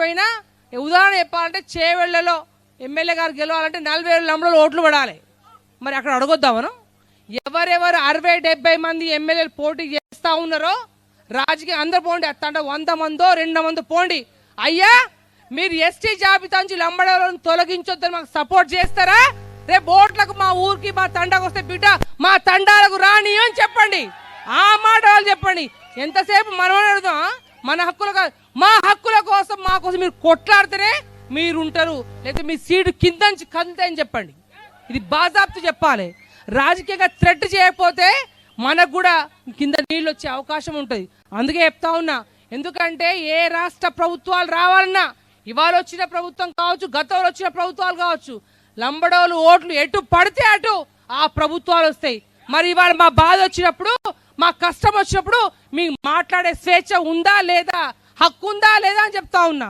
లేకపోయినా ఉదాహరణ చెప్పాలంటే చేవెళ్ళలో ఎమ్మెల్యే గారు గెలవాలంటే నలభై వేల నంబర్లు ఓట్లు పడాలి. మరి అక్కడ అడగొద్దా మనం. ఎవరెవరు అరవై డెబ్బై మంది ఎమ్మెల్యేలు పోటీ చేస్తా ఉన్నారో రాజకీయ అందరు పోండి అత్తంటే వంద మందో రెండు మందో పోండి. అయ్యా మీరు ఎస్టీ జాబితా నుంచి లంబడాలను తొలగించొద్దని మాకు సపోర్ట్ చేస్తారా? రేపు ఓట్లకు మా ఊరికి మా తండాకు వస్తే బిడ్డ మా తండాలకు రాని అని చెప్పండి. ఆ మాట వాళ్ళు చెప్పండి. ఎంతసేపు మనం అడుగుదాం మన హక్కుల మా హక్కుల కోసం మా కోసం మీరు కొట్లాడితేనే మీరు ఉంటారు లేదా మీ సీటు కింద నుంచి కంతే అని చెప్పండి. ఇది బాజాబ్తు చెప్పాలి. రాజకీయంగా థ్రెట్ చేయకపోతే మనకు కూడా కింద నీళ్ళు వచ్చే అవకాశం ఉంటుంది. అందుకే చెప్తా ఉన్నా ఎందుకంటే ఏ రాష్ట్ర ప్రభుత్వాలు రావాలన్నా ఇవాళ వచ్చిన ప్రభుత్వం కావచ్చు గతంలో వచ్చిన ప్రభుత్వాలు కావచ్చు లంబడోలు ఓట్లు ఎటు పడితే అటు ఆ ప్రభుత్వాలు వస్తాయి. మరి ఇవాళ మా బాధ వచ్చినప్పుడు మా కష్టం వచ్చినప్పుడు మీకు మాట్లాడే స్వేచ్ఛ ఉందా లేదా? హక్కు ఉందా లేదా అని చెప్తా ఉన్నా.